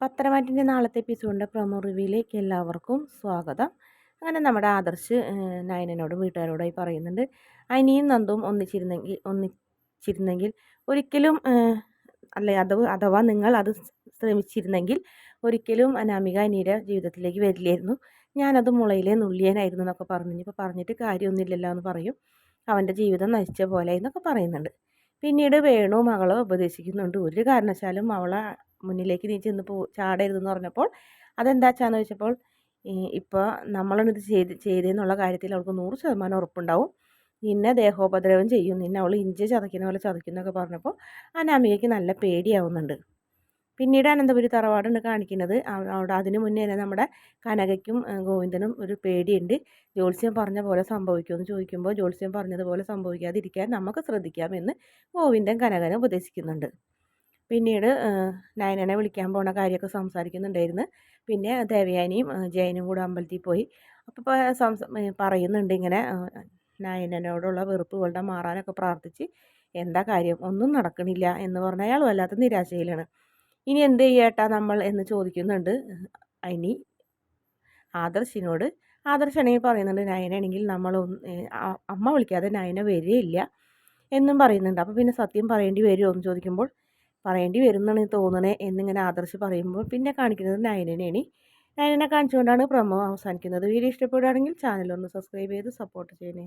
പത്തരമാറ്റിന്റെ നാളത്തെ എപ്പിസോഡിന്റെ പ്രൊമോ റിവ്യൂയിലേക്ക് എല്ലാവർക്കും സ്വാഗതം. അങ്ങനെ നമ്മുടെ ആദർശ് നയനനോടും വീട്ടുകാരോടായി പറയുന്നുണ്ട്. അനിയും നന്ദും ഒന്നിച്ചിരുന്നെങ്കിൽ ഒന്നിച്ചിരുന്നെങ്കിൽ ഒരിക്കലും അല്ലെ അഥവാ അഥവാ നിങ്ങൾ അത് ശ്രമിച്ചിരുന്നെങ്കിൽ ഒരിക്കലും അനാമിക അനിയുടെ ജീവിതത്തിലേക്ക് വരില്ലായിരുന്നു. ഞാനത് മുളയിലെ നുള്ളിയനായിരുന്നു എന്നൊക്കെ പറഞ്ഞു ഇപ്പോൾ പറഞ്ഞിട്ട് കാര്യമൊന്നുമില്ലല്ലോ എന്ന് പറയും. അവന്റെ ജീവിതം നശിച്ച പോലെ എന്നൊക്കെ പറയുന്നുണ്ട്. പിന്നീട് വേണു മകളെ ഉപദേശിക്കുന്നുണ്ട്. ഒരു കാരണവശാലും അവളെ മുന്നിലേക്ക് നീ ചെന്ന് പോ ചാടരുതെന്ന് പറഞ്ഞപ്പോൾ അതെന്താ അതെന്താച്ചാന്ന് ചോദിച്ചപ്പോൾ ഇപ്പോൾ നമ്മളിത് ചെയ്ത് ചെയ്തെന്നുള്ള കാര്യത്തിൽ അവൾക്ക് നൂറ് ശതമാനം ഉറപ്പുണ്ടാവും. നിന്നെ ദേഹോപദ്രവം ചെയ്യും. നിന്നെ അവൾ ഇഞ്ചി ചതയ്ക്കുന്ന പോലെ ചതയ്ക്കുന്നൊക്കെ പറഞ്ഞപ്പോൾ അനാമികയ്ക്ക് നല്ല പേടിയാവുന്നുണ്ട്. പിന്നീട് അനന്തപുരി തറവാടുണ്ട് കാണിക്കുന്നത്. അവിടെ അതിന് മുന്നേ തന്നെ നമ്മുടെ കനകയ്ക്കും ഗോവിന്ദനും ഒരു പേടിയുണ്ട്. ജ്യോത്സ്യം പറഞ്ഞ പോലെ സംഭവിക്കുമെന്ന് ചോദിക്കുമ്പോൾ ജ്യോത്സ്യം പറഞ്ഞതുപോലെ സംഭവിക്കാതിരിക്കാൻ നമുക്ക് ശ്രദ്ധിക്കാമെന്ന് ഗോവിന്ദൻ കനകനെ ഉപദേശിക്കുന്നുണ്ട്. പിന്നീട് നയനനെ വിളിക്കാൻ പോണ കാര്യമൊക്കെ സംസാരിക്കുന്നുണ്ടായിരുന്നു. പിന്നെ ദേവയാനിയും ജയനും കൂടെ അമ്പലത്തിൽ പോയി. അപ്പോൾ പറയുന്നുണ്ട് ഇങ്ങനെ നയനനോടുള്ള വെറുപ്പ് ഇവളുടെ മാറാനൊക്കെ പ്രാർത്ഥിച്ച് എന്താ കാര്യം? ഒന്നും നടക്കണില്ല എന്ന് പറഞ്ഞാൽ അയാൾ വല്ലാത്ത നിരാശയിലാണ്. ഇനി എന്ത് ചെയ്യട്ടാ നമ്മൾ എന്ന് ചോദിക്കുന്നുണ്ട്. ഇനി ആദർശിനോട് ആദർശാണെങ്കിൽ പറയുന്നുണ്ട് നയനാണെങ്കിൽ നമ്മൾ അമ്മ വിളിക്കാതെ നയന വരികയില്ല എന്നും പറയുന്നുണ്ട്. അപ്പോൾ പിന്നെ സത്യം പറയേണ്ടി വരുമോ എന്ന് ചോദിക്കുമ്പോൾ പറയേണ്ടി വരുന്നതാണ് തോന്നണേ എന്നിങ്ങനെ ആദർശ് പറയുമ്പോൾ പിന്നെ കാണിക്കുന്നത് നയനനെയാണ്. നയനനെ കാണിച്ചുകൊണ്ടാണ് പ്രമോ അവസാനിക്കുന്നത്. വീഡിയോ ഇഷ്ടപ്പെടുകയാണെങ്കിൽ ചാനൽ ഒന്ന് സബ്സ്ക്രൈബ് ചെയ്ത് സപ്പോർട്ട് ചെയ്യണേ.